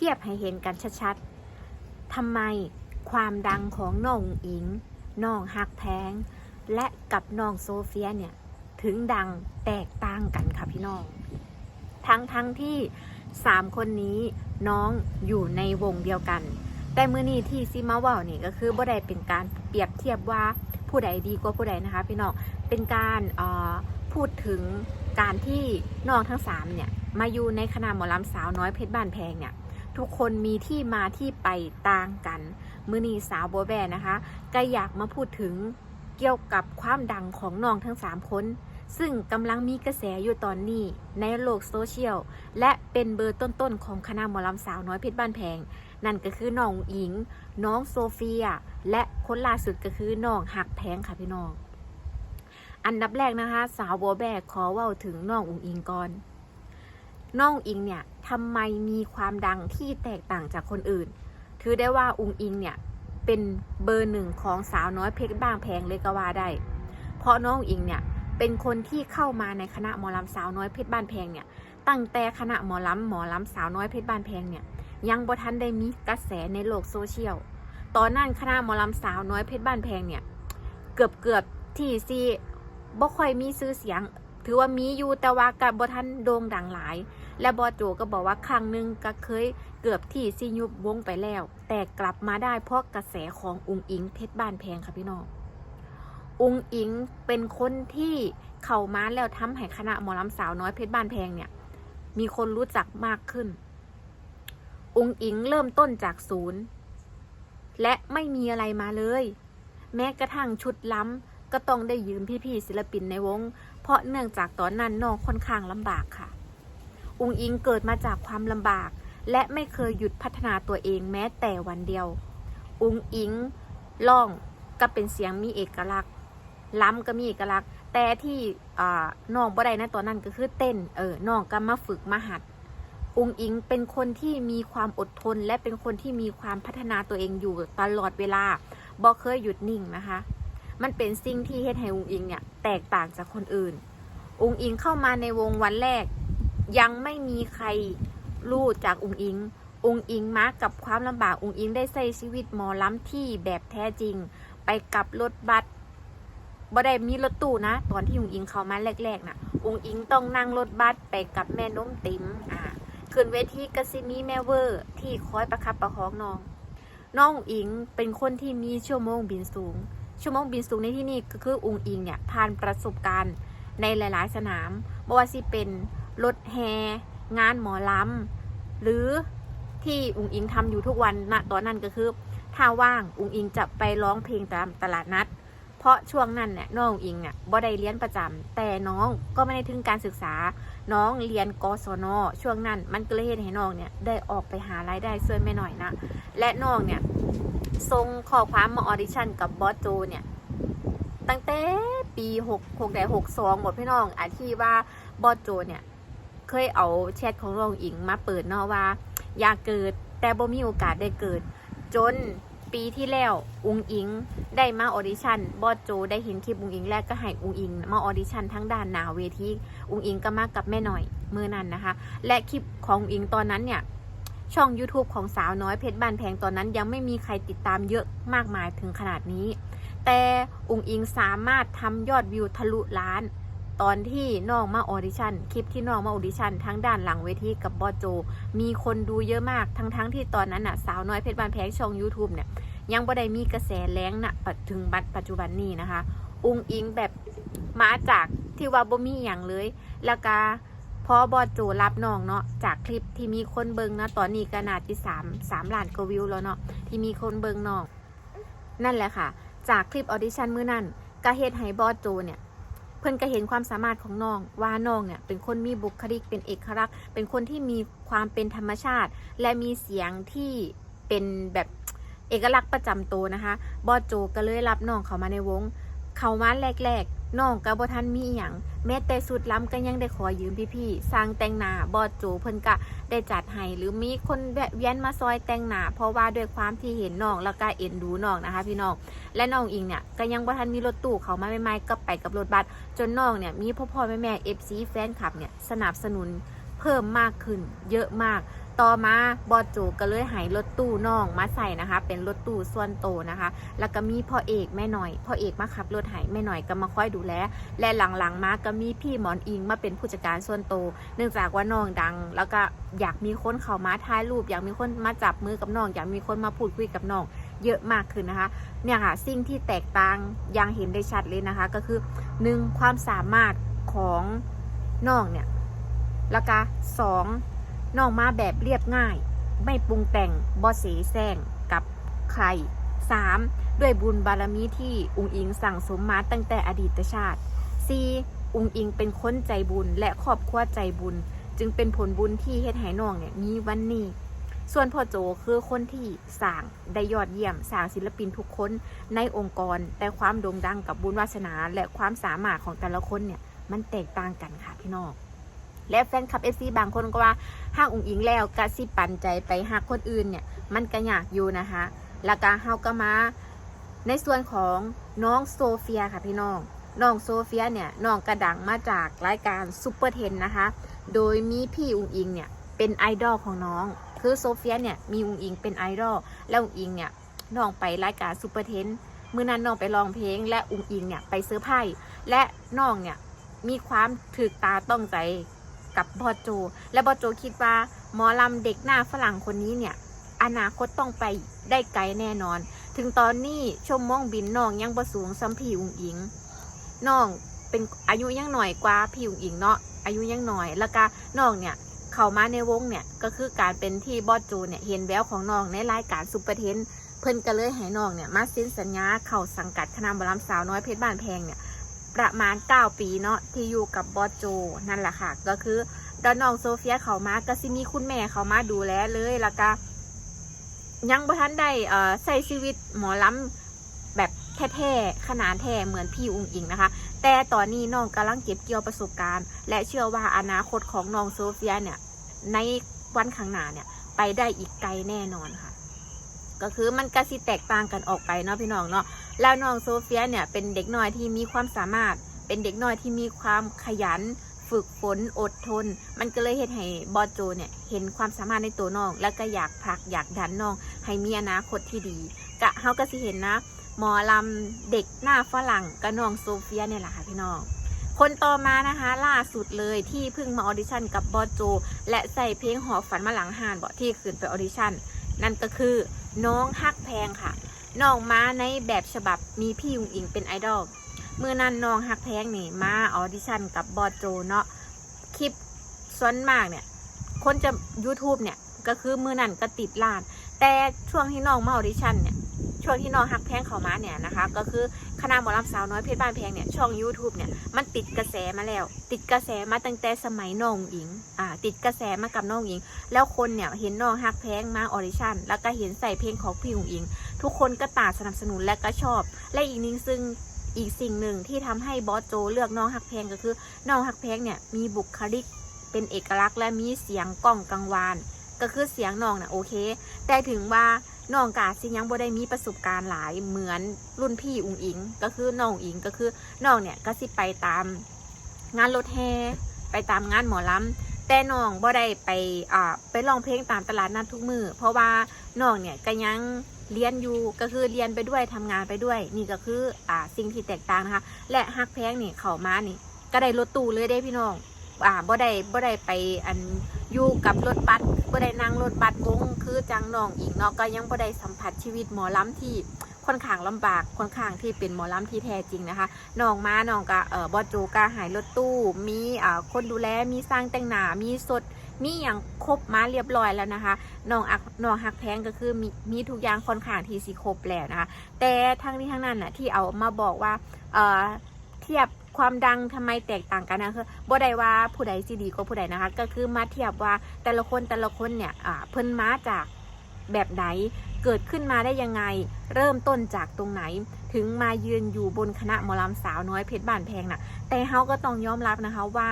ทียบให้เห็นกันชัดๆทำไมความดังของน้องอิงน้องฮักแพง และกับน้องโซเฟียเนี่ย ถึงดังแตกต่างกันค่ะพี่น้อง ทั้งทั้งที่สามคนนี้น้องอยู่ในวงเดียวกัน แต่มือนี้ที่ซิมาว่านี่ก็คือบ่ได้เป็นการเปรียบเทียบว่าผู้ใดดีกว่าผู้ใดนะคะ พี่น้อง เป็นการออพูดถึงการที่น้องทั้งสามเนี่ย มาอยู่ในคณะหมอลำสาวน้อยเพชรบ้านแพงเนี่ย ทุกคนมีที่มาที่ไปต่างกันมือนีสาวโบแบนะคะก็อยากมาพูดถึงเกี่ยวกับความดังของน้องทั้งสามคน ซึ่งกำลังมีกระแสอยู่ตอนนี้ในโลกโซเชียล และเป็นเบอร์ต้นๆของคณะหมอลำสาวน้อยเพชรบ้านแพง นั่นก็คือน้องอิง น้องโซเฟีย และคนล่าสุดก็คือน้องหักแพงค่ะพี่น้อง อันดับแรกนะคะ สาวโบแบกขอเว่าถึงน้องอุงอิงก่อนน้องอิงเนี่ย ทำไมมีความดังที่แตกต่างจากคนอื่น ถือได้ว่าอุงอิงเนี่ย เป็นเบอร์หนึ่งของสาวน้อยเพชรบ้างแพงเลยก็ว่าได้ เพราะน้องอิงเนี่ย เป็นคนที่เข้ามาในคณะหมอลำสาวน้อยเพชรบ้านแพงเนี่ย ตั้งแต่คณะหมอลำหมอลำสาวน้อยเพชรบ้านแพงเนี่ย ยังบ่ทันได้มีกระแสในโลกโซเชียล ตอนนั้นคณะหมอลำสาวน้อยเพชรบ้านแพงเนี่ย เกือบเกือบที่ซีบ่ค่อยมีชื่อเสียง ถือว่ามีอยู่แต่ว่ากับบ่ทันโด่งดังหลาย และบอโจก็บอกว่าครั้งหนึ่งก็เคยเกือบที่ซียุบวงไปแล้ว แต่กลับมาได้เพราะกระแสของอุงอิงเพชรบ้านแพงค่ะพี่น้องอุงอิงเป็นคนที่เข้ามาแล้วทำให้คณะหมอลำสาวน้อยเพชรบ้านแพงเนี่ย มีคนรู้จักมากขึ้นอุงอิงเริ่มต้นจากศูนย์ และไม่มีอะไรมาเลย แม้กระทั่งชุดล้ำก็ต้องได้ยืมพี่ๆศิลปินในวง เพราะเนื่องจากตอนนั้นน้องค่อนข้างลำบากค่ะ อุงอิงเกิดมาจากความลำบาก และไม่เคยหยุดพัฒนาตัวเองแม้แต่วันเดียว อุงอิงร้องก็เป็นเสียงมีเอกลักษณ์ล้ำก็มีเอกลักษณ์ แต่ที่น้องบ่ได้นะตอนนั้นก็คือเต้น เออน้องก็มาฝึกมาหัด อุงอิงเป็นคนที่มีความอดทน และเป็นคนที่มีความพัฒนาตัวเองอยู่ตลอดเวลาบ่เคยหยุดนิ่งนะคะ มันเป็นสิ่งที่เฮ็ดให้อุงอิงเนี่ยแตกต่างจากคนอื่นอุงอิงเข้ามาในวงวันแรก ยังไม่มีใครรู้จากอุงอิงอุงอิงมากับความลำบากอุงอิงได้ใช้ชีวิตหมอล้ำที่แบบแท้จริง ไปกับรถบัสบ่ได้มีรถตู้นะ ตอนที่อุงอิงเข้ามาแรกๆนะอุงอิงต้องนั่งรถบัสไปกับแม่น้มติ๋มอ่าขึ้นเวทีกสิมีแม่เวอร์ที่คอยประคับประคองน้อง น้องอุงอิงเป็นคนที่มีชั่วโมงบินสูง ชั่วโมงบินสูงในที่นี่ก็คืออุงอิงเนี่ยผ่านประสบการณ์ในหลาย ๆ สนามบ่ว่าสิเป็นรถแฮงานหมอลำหรือที่อุงอิงทำอยู่ทุกวันณตอนนั้นก็คือ ถ้าว่างอุงอิงจะไปร้องเพลงตามตลาดนัด เพราะช่วงนั้นเนี่ยน้องอุงอิงอะบ่ได้เรียนประจำแต่น้องก็ไม่ได้ถึงการศึกษา น้องเรียนกศนช่วงนั้น มันก็เลยเห็นให้น้องเนี่ยได้ออกไปหารายได้ช่วยแม่หน่อยนะ และน้องเนี่ยส่งข้อความมาออดิชั่นกับบอสโจเนี่ยตั้งแต่ปี6 6ได้62หมดพี่น้องอาที่ว่าบอสโจเนี่ยเคยเอาแชทของน้องอิงมาเปิดเนาะว่า อยากเกิดแต่บ่มีโอกาสได้เกิดจน ปีที่แล้วอุงอิง ได้มาออดิชั่นบอสโจได้เห็นคลิปอุงอิงแรกก็ให้อุงอิง มาออดิชั่นทั้งด้านหนาเวทีอุงอิงก็มากับแม่หน่อยมือนั้นนะคะ และคลิปของอุงอิงตอนนั้นเนี่ยช่อง YouTube ของสาวน้อยเพชรบ้านแพงตอนนั้น ยังไม่มีใครติดตามเยอะมากมายถึงขนาดนี้ แต่อุงอิงสามารถทำยอดวิวทะลุล้าน ตอนที่น้องมาออดิชั่นคลิปที่น้องมาออดิชั่นทั้งด้านหลังเวทีกับบอโจ มีคนดูเยอะมากทั้งทั้งๆที่ตอนนั้นน่ะสาวน้อยเพชรบ้านแพงช่อง YouTube เนี่ยยังบ่ได้มีกระแสแรงนะปัจถึงบัดปัจจุบันนี้นะคะ อุงอิงแบบมาจากที่ว่าบ่มีอย่างเลย แล้วก็พอบอโจรับน้องเนาะจากคลิปที่มีคนเบิงนะตอนนี้ก็นาที่สามสามล้านกว่าวิวแล้วเนาะที่มีคนเบิงน้องนั่นแหละค่ะ จากคลิปออดิชั่นมื้อนั้นก็เฮ็ดให้บอโจเนี่ย เพื่อนก็เห็นความสามารถของน้องว่าน้องเนี่ยเป็นคนมีบุคลิกเป็นเอกลักษณ์ เป็นคนที่มีความเป็นธรรมชาติ และมีเสียงที่เป็นแบบเอกลักษณ์ประจำตัวนะคะบอโจก็เลยรับน้องเขามาในวง เขามาแรกๆ น้องก็บ่ทันมีหยังแม้แต่สุดล้ำก็ยังได้ขอยืมพี่ๆสร้างแต่งหน้าบอสโจเพิ่นก็ได้จัดให้หรือมีคนแวะเวียนมาซอยแต่งหน้าเพราะว่าด้วยความที่เห็นน้องแล้วก็เอ็นดูน้องนะคะ พี่น้องและน้องอิงเนี่ยก็ยังบทันมีรถตู้เขามาใหม่ๆก็ไปกับรถบัสจนน้องเนี่ยมีพ่อพ่อแม่แม่เอฟซีแฟนคลับเนี่ยสนับสนุนเพิ่มมากขึ้นเยอะมาก ต่อมาบอสโจก็เลยใหายรถตู้น้องมาใส่นะคะ เป็นรถตู้ส่วนโตวนะคะ แล้วก็มีพ่อเอกแม่หน่อยพ่อเอกมาขับรถหายแม่หน่อยก็มาคอยดูแลและหลังๆมาก็มีพี่หมอนอิงมาเป็นผู้จัดการส่วนโตวเนื่องจากว่าน้องดัง แล้วก็อยากมีคนเข้ามาถ่ายรูป อยากมีคนมาจับมือกับน้อง อยากมีคนมาพูดคุยกับน้องเยอะมากขึ้นนะคะ เนี่ยค่ะสิ่งที่แตกต่างย่างเห็นได้ชัดเลยนะคะ ก็คือหนึ่งความสามารถของน้องเนี่ยแล้วก็สอง น้องมาแบบเรียบง่าย ไม่ปรุงแต่งบอเสแสร้งกับใครสามด้วยบุญบารมีที่อุงอิงสั่งสมมาตั้งแต่อดีตชาติสี่อุงอิงเป็นคนใจบุญและครอบครัวใจบุญ จึงเป็นผลบุญที่เฮ็ดให้น้องเนี่ยมีวันนี้ ส่วนพ่อโจคือคนที่สร้างได้ยอดเยี่ยมสร้างศิลปินทุกคนในองค์กร แต่ความโด่งดังกับบุญวาสนาและความสามารถของแต่ละคนเนี่ยมันแตกต่างกันค่ะพี่น้อง และแฟนคลับเอซีบางคนก็ว่าห้างอุ๋งอิงแล้วกะสิปันใจไปหากคนอื่นเนี่ย มันก็ยากอยู่นะคะแล้วก็เฮาก็มา ในส่วนของน้องโซเฟียค่ะพี่น้องน้องโซเฟียเนี่ยน้องกระดังมาจากรายการซูเปอร์เทนนะคะ โดยมีพี่อุ๋งอิงเนี่ยเป็นไอดอลของน้อง คือโซเฟียเนี่ยมีอุ๋งอิงเป็นไอดอลแล้วอุ๋งอิงเนี่ยน้องไปรายการซูเปอร์เทนเมื่อนั้นน้องไปร้องเพลง และอุ๋งอิงเนี่ยไปเซอร์ไพรส์และน้องเนี่ยมีความถึกตาต้องใจ กับบอโจ และบอโจคิดว่าหมอลำเด็กหน้าฝรั่งคนนี้เนี่ย อนาคตต้องไปได้ไกลแน่นอน ถึงตอนนี้ชมมองบินน้องยังประสูงสัมผีอุ๋งอิงน้องเป็นอายุยังหน่อยกว่าพี่อุ๋งอิงเนาะอายุยังหน่อย แล้วก็น้องเนี่ยเข้ามาในวงเนี่ยก็คือการเป็นที่บอโจเนี่ยเห็นแววของน้องในรายการซุปเปอร์เทนเพิ่นก็เลยให้น้องเนี่ยมาเซ็นสัญญาเข้าสังกัดคณะหมอลำสาวน้อยเพชรบ้านแพงเนี่ย ประมาณ 9 ปีเนาะที่อยู่กับบอสโจนั่นแหละค่ะ ก็คือดอนน้องโซเฟียเขามาก็สิมีคุณแม่เขามาดูแลเลยแล้วก็ยังบ่ทันได้เอ่อใช้ชีวิตหมอลำแบบแท้ๆขนาดแท้เหมือนพี่อุ้งอิงนะคะ แต่ตอนนี้น้องกำลังเก็บเกี่ยวประสบการณ์ และเชื่อว่าอนาคตของน้องโซเฟียเนี่ย ในวันข้างหน้าเนี่ย ไปได้อีกไกลแน่นอนค่ะ ก็คือมันก็สิแตกต่างกันออกไปเนาะพี่น้องเนาะ แล้วน้องโซเฟียเนี่ยเป็นเด็กน้อยที่มีความสามารถ เป็นเด็กน้อยที่มีความขยัน ฝึกฝนอดทน มันก็เลยเฮ็ดให้บอโจเนี่ยเห็นความสามารถในตัวน้อง แล้วก็อยากผลักอยากดันน้อง ให้มีอนาคตที่ดีกะเฮาก็สิเห็นนะหมอลำเด็กหน้าฝรั่งกับน้องโซเฟียเนี่ยแหละค่ะพี่น้อง คนต่อมานะคะล่าสุดเลยที่เพิ่งมาออดิชั่นกับบอโจ และใส่เพลงหอฝันมาหลังหานบอที่ขึ้นไปออดิชั่น นั่นก็คือน้องฮักแพงค่ะ น้องมาในแบบฉบับมีพี่ยุงอิงเป็นไอดอลเมื่อนั้นน้องฮักแพงนี่มาออดิชั่นกับบอโจเนาะคลิปส่วนมากเนี่ย คนจะ YouTube เนี่ยก็คือมือนั่นก็ติดล้าน แต่ช่วงที่น้องมาออดิชั่นเนี่ยช่วงที่น้องฮักแพงเขามาเนี่ยนะคะ ก็คือคณะหมอลำสาวน้อยเพชรบ้านแพงเนี่ยช่อง YouTube เนี่ยมันติดกระแสมาแล้ว ติดกระแสมาตั้งแต่สมัยน้องหญิงอ่าติดกระแสมากับน้องหญิง แล้วคนเนี่ยเห็นน้องฮักแพงมาออดิชั่น แล้วก็เห็นใส่เพลงของพี่หงอิง ทุกคนก็ต่างสนับสนุนและก็ชอบ และอีกนึงซึ่งอีกสิ่งหนึ่งที่ทำให้บอสโจเลือกน้องฮักแพงก็คือน้องฮักแพงเนี่ยมีบุคลิกเป็นเอกลักษณ์และมีเสียงกล้องกังวาน ก็คือเสียงน้องน่ะโอเค แต่ถึงว่าน้องกาสิยังบ่ได้มีประสบการณ์หลายเหมือนรุ่นพี่อุงอิง ก็คือน้องอิงก็คือน้องเนี่ยก็สิไปตามงานรถแห่ไปตามงานหมอลำแต่น้องบ่ได้ไปอ่าไปร้องเพลงตามตลาดนัดทุกมือเพราะว่าน้องเนี่ยก็ยัง เรียนอยู่ก็คือเรียนไปด้วยทำงานไปด้วย นี่ก็คืออ่าสิ่งที่แตกต่างนะคะ และฮักแพงนี่เขามานี่ ก็ได้รถตู้เลยได้พี่น้องอ่าบ่ได้บ่ได้ไปอันอยู่กับรถบัสบ่ได้นั่งรถบัสวงคือจังน้องอีกเนาะก็ยังบ่ได้สัมผัสชีวิตหมอลำที่ค่อนข้างลำบากค่อนข้างที่เป็นหมอลำที่แท้จริงนะคะน้องมาน้องก็เอ่อบอโจก็หายรถตู้ มีอ่าคนดูแลมีสร้างแต่งหน้ามีสด มีอย่างครบมาเรียบร้อยแล้วนะคะน้องอักน้องฮักแพงก็คือมีมีทุกอย่างค่อนข้างที่สิครบแล้วนะคะ แต่ทั้งนี้ทั้งนั้นน่ะที่เอามาบอกว่าเอ่อเทียบความดังทำไมแตกต่างกันนะคือบ่ได้ว่าผู้ใดสิดีกว่าผู้ใดนะคะ ก็คือมาเทียบว่าแต่ละคนแต่ละคนเนี่ยอ่าเพิ่นมาจากแบบไหนเกิดขึ้นมาได้ยังไง เริ่มต้นจากตรงไหน ถึงมายืนอยู่บนคณะหมอลำสาวน้อยเพชรบ้านแพงน่ะ แต่เฮาก็ต้องยอมรับนะคะว่า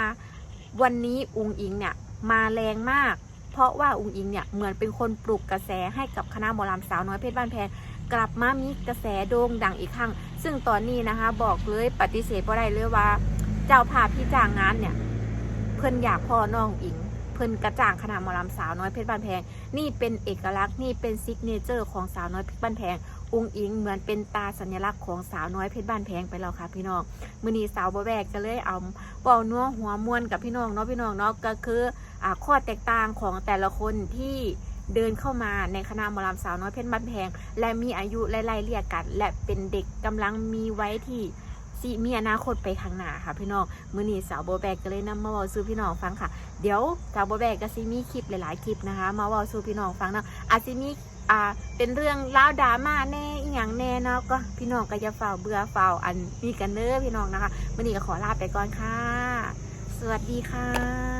วันนี้อุงอิงเนี่ย มาแรงมาก เพราะว่าอุงอิงเนี่ยเหมือนเป็นคนปลุกกระแสให้กับคณะหมอลำสาวน้อยเพชรบ้านแพงกลับมามีกระแสโด่งดังอีกครั้ง ซึ่งตอนนี้นะคะ บอกเลยปฏิเสธบ่ได้เลยว่า เจ้าภาพที่จ้างงานเนี่ย เพิ่นอยากพ่อน้องอิง เพิ่นกระจ่างขนาดหมอลำสาวน้อยเพชรบ้านแพง นี่เป็นเอกลักษณ์นี่เป็นซิกเนเจอร์ของสาวน้อยเพชรบ้านแพง องอิงเหมือนเป็นตาสัญลักษณ์ของสาวน้อยเพชรบ้านแพงไปแล้วค่ะพี่น้องมือนีสาวบ่แวกก็เลยเอาเป่านัวหัวมวนกับพี่น้องเนาะพี่น้องเนาะก็คืออ่าข้อแตกต่างของแต่ละคนที่เดินเข้ามาในคณะหมอลำสาวน้อยเพชรบ้านแพง และมีอายุไล่เรียกกัน และเป็นเด็กกำลังมีไว้ที่สิมีอนาคตไปข้างหน้าค่ะพี่น้องมือนี้สาวโบแบกก็เลยนำมาเว้าสู่พี่น้องฟังค่ะ เดี๋ยวสาวโบแบกก็สิมีคลิปหลายๆคลิปนะคะ มาเว้าสู่พี่น้องฟังเนาะอาจจะมี อ่า เป็นเรื่องราวดราม่าแน่อีหยังแน่เนาะก็พี่น้องก็อย่าฝ่าเบื่อเฝ้าอันมีกันเน้อพี่น้องนะคะวันนี้ก็ขอลาไปก่อนค่ะ สวัสดีค่ะ